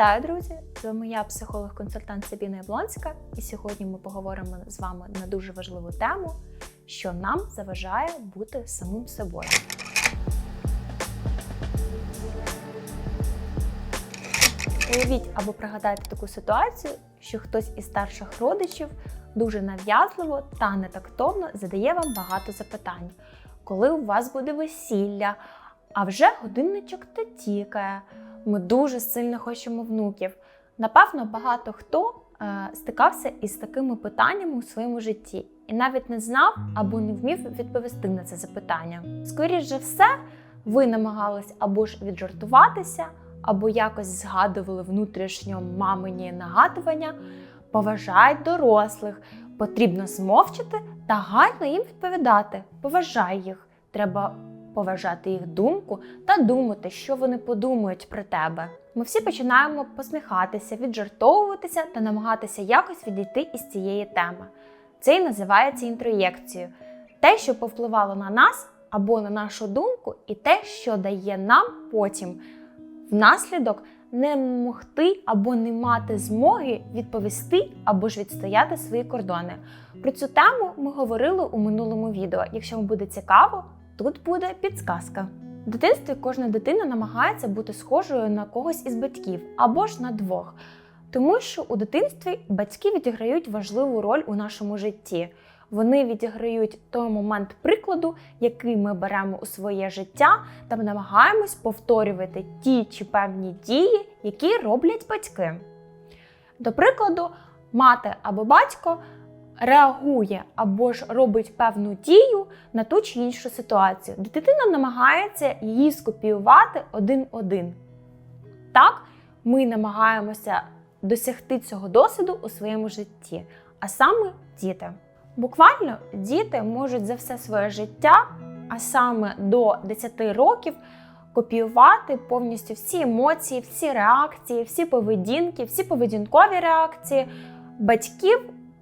Вітаю, друзі! З вами я, психолог-консультант Сабіна Яблонська, і сьогодні ми поговоримо з вами на дуже важливу тему, що нам заважає бути самим собою. Уявіть або пригадайте таку ситуацію, що хтось із старших родичів дуже нав'язливо та нетактовно задає вам багато запитань, коли у вас буде весілля, а вже годинничок та тікає. Ми дуже сильно хочемо внуків. Напевно, багато хто е, стикався із такими питаннями у своєму житті і навіть не знав або не вмів відповісти на це запитання. Скоріше за все, ви намагались або ж віджартуватися, або якось згадували внутрішньо мамині нагадування. Поважай дорослих, потрібно змовчати та гайно їм відповідати. Поважай їх. Треба поважати їх думку та думати, що вони подумають про тебе. Ми всі починаємо посміхатися, віджартовуватися та намагатися якось відійти із цієї теми. Це і називається інтроєкцією. Те, що повпливало на нас або на нашу думку, і те, що дає нам потім внаслідок не могти або не мати змоги відповісти або ж відстояти свої кордони. Про цю тему ми говорили у минулому відео. Якщо вам буде цікаво, тут буде підсказка. В дитинстві кожна дитина намагається бути схожою на когось із батьків або ж на двох, тому що у дитинстві батьки відіграють важливу роль у нашому житті. Вони відіграють той момент прикладу, який ми беремо у своє життя, та ми намагаємось повторювати ті чи певні дії, які роблять батьки. До прикладу, мати або батько реагує або ж робить певну дію на ту чи іншу ситуацію. Дитина намагається її скопіювати один-один. Так, ми намагаємося досягти цього досвіду у своєму житті, а саме діти. Буквально діти можуть за все своє життя, а саме до 10 років, копіювати повністю всі емоції, всі реакції, всі поведінки, всі поведінкові реакції батьків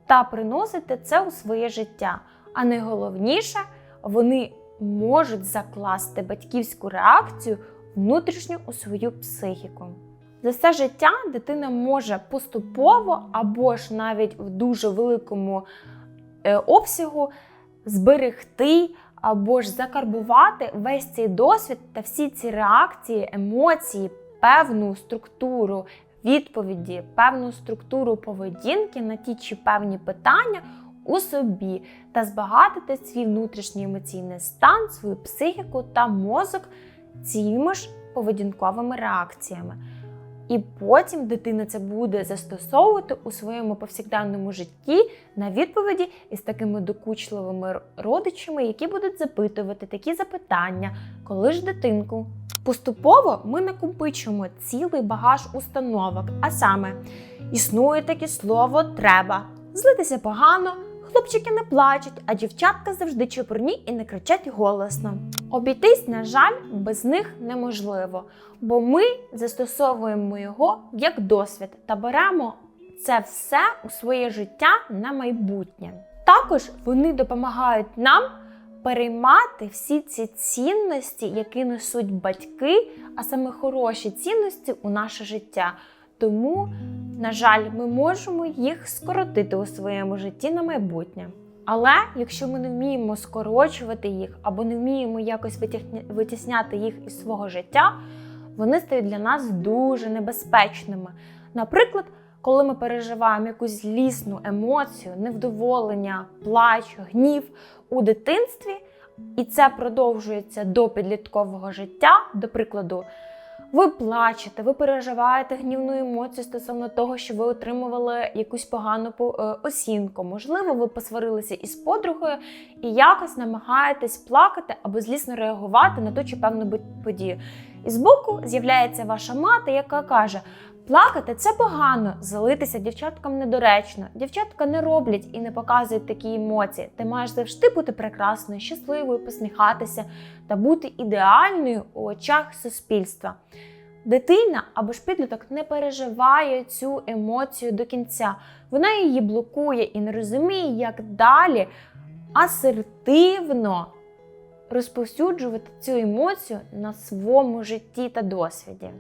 та приносити це у своє життя. А найголовніше, вони можуть закласти батьківську реакцію внутрішню у свою психіку. За все життя дитина може поступово або ж навіть в дуже великому е, обсягу зберегти або ж закарбувати весь цей досвід та всі ці реакції, емоції, певну структуру відповіді, певну структуру поведінки на ті чи певні питання у собі та збагатити свій внутрішній емоційний стан, свою психіку та мозок цими ж поведінковими реакціями. І потім дитина це буде застосовувати у своєму повсякденному житті на відповіді із такими докучливими родичами, які будуть запитувати такі запитання, коли ж дитинку. Поступово ми накопичуємо цілий багаж установок, а саме існує таке слово треба. Злитися погано, хлопчики не плачуть, а дівчатка завжди чепурні і не кричать голосно. Обійтись, на жаль, без них неможливо, бо ми застосовуємо його як досвід та беремо це все у своє життя на майбутнє. Також вони допомагають нам переймати всі ці цінності, які несуть батьки, а саме хороші цінності у наше життя. Тому, на жаль, ми можемо їх скоротити у своєму житті на майбутнє. Але якщо ми не вміємо скорочувати їх або не вміємо якось витісняти їх із свого життя, вони стають для нас дуже небезпечними. Наприклад, коли ми переживаємо якусь злісну емоцію, невдоволення, плач, гнів у дитинстві, і це продовжується до підліткового життя, до прикладу, ви плачете, ви переживаєте гнівну емоцію стосовно того, що ви отримували якусь погану е, оцінку. Можливо, ви посварилися із подругою і якось намагаєтесь плакати або злісно реагувати на ту чи певну подію. І збоку з'являється ваша мати, яка каже: Плакати це погано, залитися дівчаткам недоречно. Дівчатка не роблять і не показують такі емоції. Ти маєш завжди бути прекрасною, щасливою, посміхатися та бути ідеальною у очах суспільства. Дитина або ж підліток не переживає цю емоцію до кінця. Вона її блокує і не розуміє, як далі асертивно розповсюджувати цю емоцію на своєму житті та досвіді.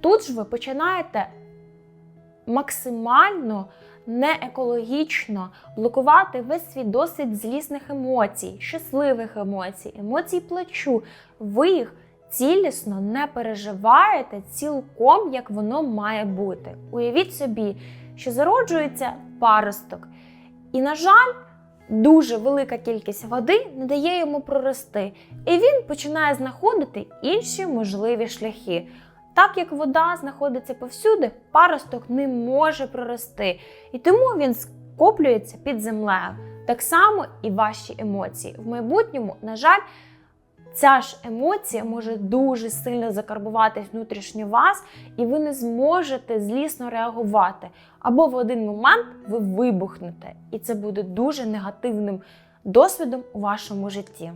Тут ж ви починаєте максимально неекологічно блокувати весь свій досвід злісних емоцій, щасливих емоцій, емоцій плачу. Ви їх цілісно не переживаєте цілком, як воно має бути. Уявіть собі, що зароджується паросток. І, на жаль, дуже велика кількість води не дає йому прорости, і він починає знаходити інші можливі шляхи. Так як вода знаходиться повсюди, паросток не може прорости, і тому він скоплюється під землею. Так само і ваші емоції. В майбутньому, на жаль, ця ж емоція може дуже сильно закарбуватись внутрішньо вас, і ви не зможете злісно реагувати. Або в один момент ви вибухнете, і це буде дуже негативним досвідом у вашому житті.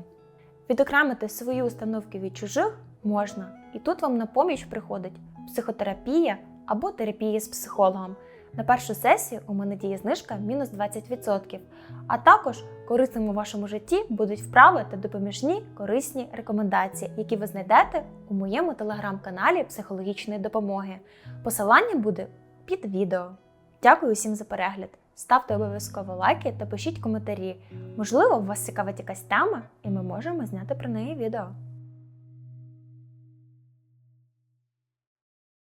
Відокремити свої установки від чужих можна, і тут вам на поміч приходить психотерапія або терапія з психологом. На першу сесію у мене діє знижка мінус 20%. А також корисним у вашому житті будуть вправи та допоміжні корисні рекомендації, які ви знайдете у моєму телеграм-каналі психологічної допомоги. Посилання буде під відео. Дякую всім за перегляд. Ставте обов'язково лайки та пишіть коментарі. Можливо, у вас цікавить якась тема, і ми можемо зняти про неї відео.